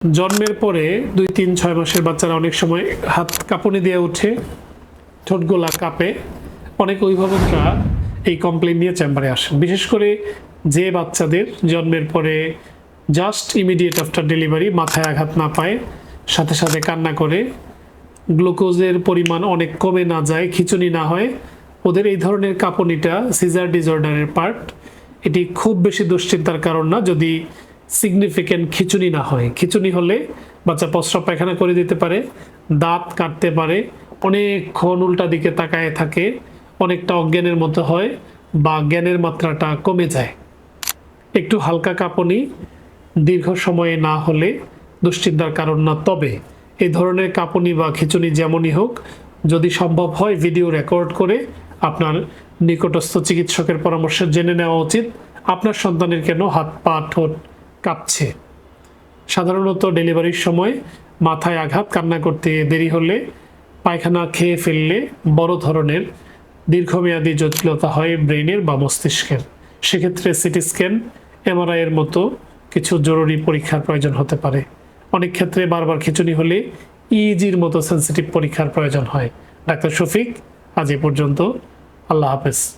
জন্মের পরে দুই, তিন, ছয় মাসের বাচ্চারা অনেক সময় হাত কাঁপুনি দিয়ে ওঠে ঠোঁটগোলা কাঁপে। অনেক অভিভাবকরা এই কমপ্লেন নিয়ে চেম্বারে আসেন। বিশেষ করে যে বাচ্চাদের জন্মের পরে জাস্ট ইমিডিয়েট আফটার ডেলিভারি মাথায় আঘাত না পায়, সাথে সাথে কান্না করে, গ্লুকোজের পরিমাণ অনেক কমে না যায়, খিচুনি না হয়, ওদের এই ধরনের কাঁপুনিটা সিজার ডিসঅর্ডারের পার্ট এটি খুব বেশি দুশ্চিন্তার কারণ না, যদি সিগনিফিক্যান্ট খিচুনি না হয়। খিচুনি হলে বাচ্চা প্রস্রাব পায়খানা করে দিতে পারে, দাঁত কাটতে পারে অনেকক্ষণ উল্টা দিকে তাকায় থাকে, অনেকটা অজ্ঞানের মতো হয় বা জ্ঞানের মাত্রাটা কমে যায়। একটু হালকা কাঁপুনি দীর্ঘ সময়ে না হলে দুশ্চিন্তার কারণ না, তবে এই ধরনের কাঁপুনি বা খিচুনি যেমনই হোক, যদি সম্ভব হয় ভিডিও রেকর্ড করে আপনার নিকটস্থ চিকিৎসকের পরামর্শ জেনে নেওয়া উচিত। আপনার সন্তানের কেন হাত, পা, ঠোঁট কাঁপছে। সাধারণত ডেলিভারির সময় মাথায় আঘাত, কান্না করতে দেরি হলে পায়খানা খেয়ে ফেললে বড় ধরনের দীর্ঘমেয়াদী জটিলতা হয় ব্রেইনের বা মস্তিষ্কের। সেক্ষেত্রে সিটি স্ক্যান, এমআরআই এর মতো কিছু জরুরি পরীক্ষার প্রয়োজন হতে পারে। অনেক ক্ষেত্রে বারবার খিচুনি হলে ইজির মতো সেন্সিটিভ পরীক্ষার প্রয়োজন হয়। ডাক্তার শফিক, আজ এ পর্যন্ত। আল্লাহ হাফেজ।